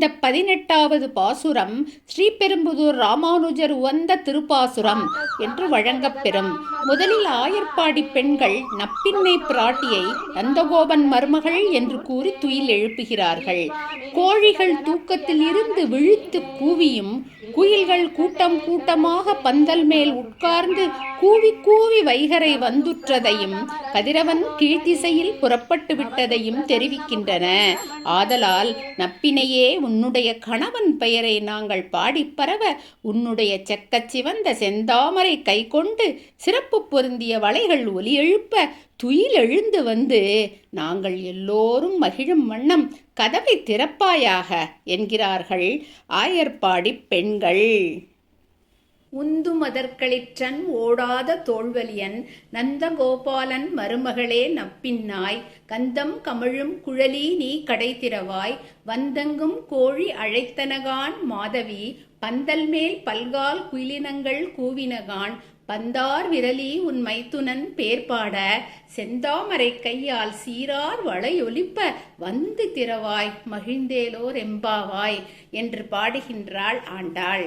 இந்த பதினெட்டாவது பாசுரம் ஸ்ரீபெரும்புதூர் ராமானுஜர் உவந்த திருப்பாசுரம் என்று வழங்கப்பெறும் முதலில் ஆயர்பாடி பெண்கள் நப்பின்னை பிராட்டியை நந்தகோபன் மருமகள் என்று கூறி துயில் எழுப்புகிறார்கள். கோழிகள் தூக்கத்தில் இருந்து விழித்து கூவியும் குயில்கள் கூட்டம் கூட்டமாக பந்தல் மேல் உட்கார்ந்து கூவி கூவி வைகரை வந்துற்றதையும் கதிரவன் கீழ்த்திசையில் புறப்பட்டு விட்டதையும் தெரிவிக்கின்றன. ஆதலால் நப்பினையே உன்னுடைய கணவன் பெயரை நாங்கள் பாடிப் பரவ உன்னுடைய செக்கச் சிவந்த செந்தாமரை கை கொண்டு சிறப்பு பொருந்திய வலைகள் ஒலி எழுப்ப துயில் எழுந்து வந்து நாங்கள் எல்லோரும் மகிழும் வண்ணம் கதவை திறப்பாயாக என்கிறார்கள் ஆயர்பாடி பெண்கள். உந்துமதற்களிற்றன் ஓடாத தோல்வலியன் நந்தகோபாலன் மருமகளே நப்பின்னாய் கந்தம் கமழும் குழலி நீ கடைத்திரவாய் வந்தங்கும் கோழி அழைத்தனகான் மாதவி பந்தல் மேல் பல்கால் குயிலினங்கள் கூவினகான் பந்தார் விரலி உன் மைத்துனன் பேர்பாட செந்தாமரை கையால் சீரார் வளையொலிப்ப வந்து திறவாய் மகிழ்ந்தேலோர் எம்பாவாய் என்று பாடுகின்றாள் ஆண்டாள்.